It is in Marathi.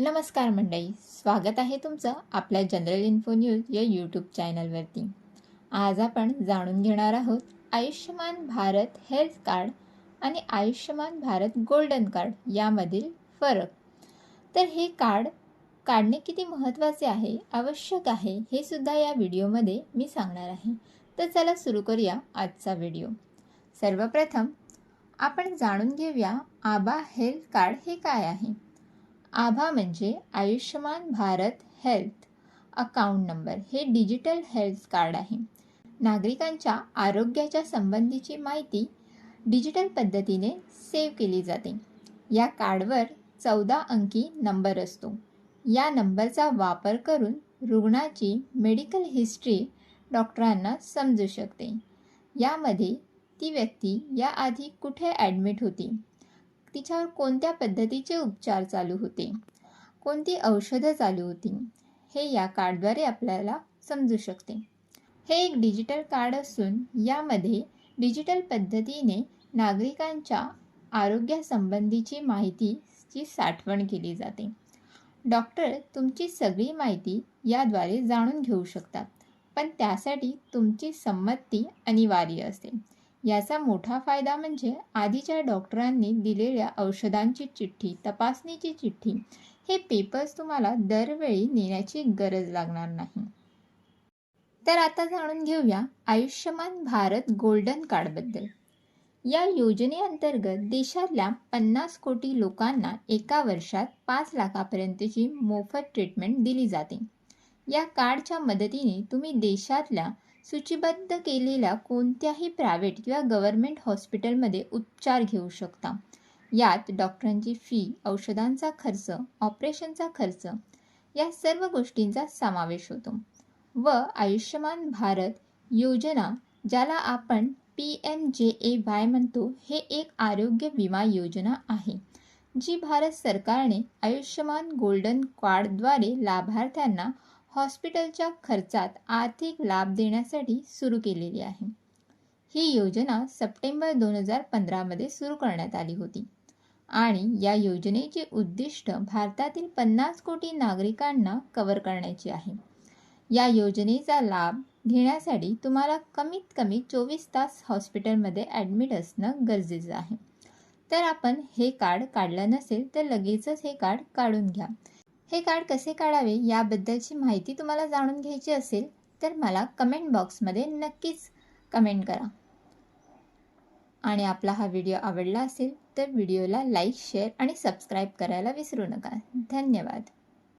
नमस्कार मंडळी स्वागत आहे तुमचं आपल्या जनरल इन्फो न्यूज या यूट्यूब चॅनलवरती. आज आपण जाणून घेणार आहोत आयुष्यमान भारत हेल्थ कार्ड आणि आयुष्यमान भारत गोल्डन कार्ड यामधील फरक. तर हे कार्ड काढणे किती महत्त्वाचे आहे आवश्यक आहे हे सुद्धा या व्हिडिओमध्ये मी सांगणार आहे. तर चला सुरू करूया आजचा व्हिडिओ. सर्वप्रथम आपण जाणून घेऊया आबा हेल्थ कार्ड हे काय आहे. आभा म्हणजे Ayushman Bharat health account number. हे डिजिटल हेल्थ कार्ड आहे. नागरिकांच्या आरोग्याच्या संबंधीची माहिती डिजिटल पद्धतीने सेव्ह केली जाते. या कार्डवर चौदा अंकी नंबर असतो. या नंबरचा वापर करून रुग्णाची मेडिकल हिस्ट्री डॉक्टरांना समजू शकते. यामध्ये ती व्यक्ती याआधी कुठे ॲडमिट होती? तिच्यावर कोणत्या पद्धतीचे उपचार चालू होते? कोणती औषधं चालू होती? हे या कार्डद्वारे आपल्याला समजू शकते. हे एक डिजिटल कार्ड असून यामध्ये डिजिटल पद्धतीने नागरिकांच्या आरोग्यासंबंधीची माहितीची साठवण केली जाते. डॉक्टर तुमची सगळी माहिती याद्वारे जाणून घेऊ शकतात पण त्यासाठी तुमची संमती अनिवार्य असते. याचा मोठा फायदा म्हणजे आधीच्या डॉक्टरांनी दिलेल्या औषधांची चिठ्ठी तपासणीची चिठ्ठी हे पेपर्स तुम्हाला दरवेळी नेण्याची गरज लागणार नाही. तर आता जाणून घेऊया आयुष्यमान भारत गोल्डन कार्डबद्दल या योजनेअंतर्गत देशातल्या पन्नास कोटी लोकांना एका वर्षात पाच लाखापर्यंतची मोफत ट्रीटमेंट दिली जाते. या कार्डच्या मदतीने तुम्ही देशातल्या सूचीबद्ध केलेल्या कोणत्याही प्रायव्हेट किंवा गव्हर्मेंट हॉस्पिटलमध्ये उपचार घेऊ शकता. यात डॉक्टरांची फी औषधांचा खर्च ऑपरेशनचा खर्च या सर्व गोष्टींचा समावेश होतो. व आयुष्यमान भारत योजना ज्याला आपण पी एम जे ए वाय म्हणतो हे एक आरोग्य विमा योजना आहे जी भारत सरकारने आयुष्यमान गोल्डन कार्डद्वारे लाभार्थ्यांना हॉस्पिटलच्या खर्चात आर्थिक लाभ देण्यासाठी सुरू केलेली आहे. ही योजना सप्टेंबर दोन हजार पंधरामध्ये सुरू करण्यात आली होती. आणि या योजनेचे उद्दिष्ट भारतातील पन्नास कोटी नागरिकांना कव्हर करण्याचे आहे. या योजनेचा लाभ घेण्यासाठी तुम्हाला कमीत कमी चोवीस तास हॉस्पिटलमध्ये ॲडमिट असणं गरजेचं आहे. तर आपण हे कार्ड काढलं नसेल तर लगेचच हे कार्ड काढून घ्या. हे कार्ड कसे काढावे याबद्दलची माहिती तुम्हाला जाणून घ्यायची असेल तर मला कमेंट बॉक्समध्ये नक्कीच कमेंट करा. आणि आपला हा व्हिडिओ आवडला असेल तर व्हिडिओला लाईक शेअर आणि सबस्क्राईब करायला विसरू नका. धन्यवाद.